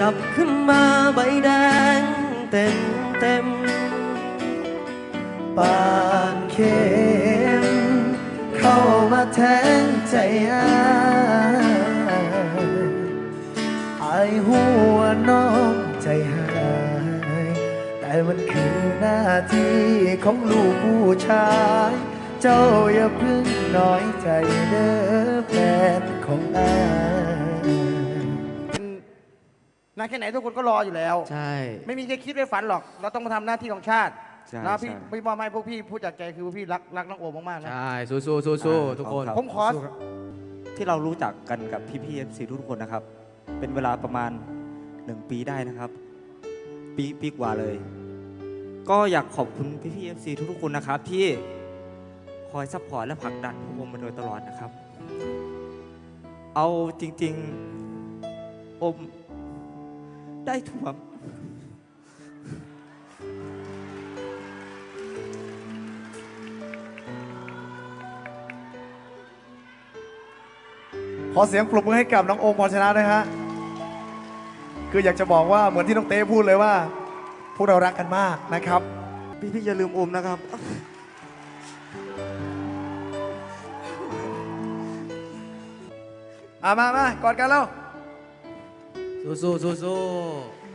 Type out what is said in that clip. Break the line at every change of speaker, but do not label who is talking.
จับขึ้นมาใบแดงเต็มเต็มปานเข็มเข้ามาแทงใจอายอายหัวน้องใจหายแต่มันคือหน้าที่ของลูกผู้ชาย เจ้าอย่าเพึ่งน้อยใจเด้อแฟนของอาย
แค่ไหนทุกคนก็รออยู่แล้ว
ใช่
ไม่มีใครคิดไม่ฝันหรอก เราต้องมาทำหน้าที่ของชาติ
ใช่
นะพี่
ใช่
พี่มอบให้พวกพี่พูดจากใจคือพวกพี่รักรักน้องโอมมากๆนะ
ใช่ สู้สู้สู้สู้ทุกคน
ครับ
ผมขอ
ที่เรารู้จักกันกับพี่พี่เอฟซีทุกคนนะครับ เป็นเวลาประมาณหนึ่งปีได้นะครับ ปีปีกว่าเลย ก็อยากขอบคุณพี่พี่เอฟซีทุกๆคนนะครับ ที่คอยซัพพอร์ตและผลักดันพวกผมมาโดยตลอดนะครับ เอาจริง ๆ อม ได้ถ่วง
ขอเสียงปรบมือให้กับน้องโอมพรชนะด้วยฮะ คืออยากจะบอกว่าเหมือนที่น้องเต้พูดเลยว่า พวกเรารักกันมากนะครับ
พี่พี่อย่าลืมอมนะครับ
มามา มากอดกันแล้ว
สู้สู้สู้สู้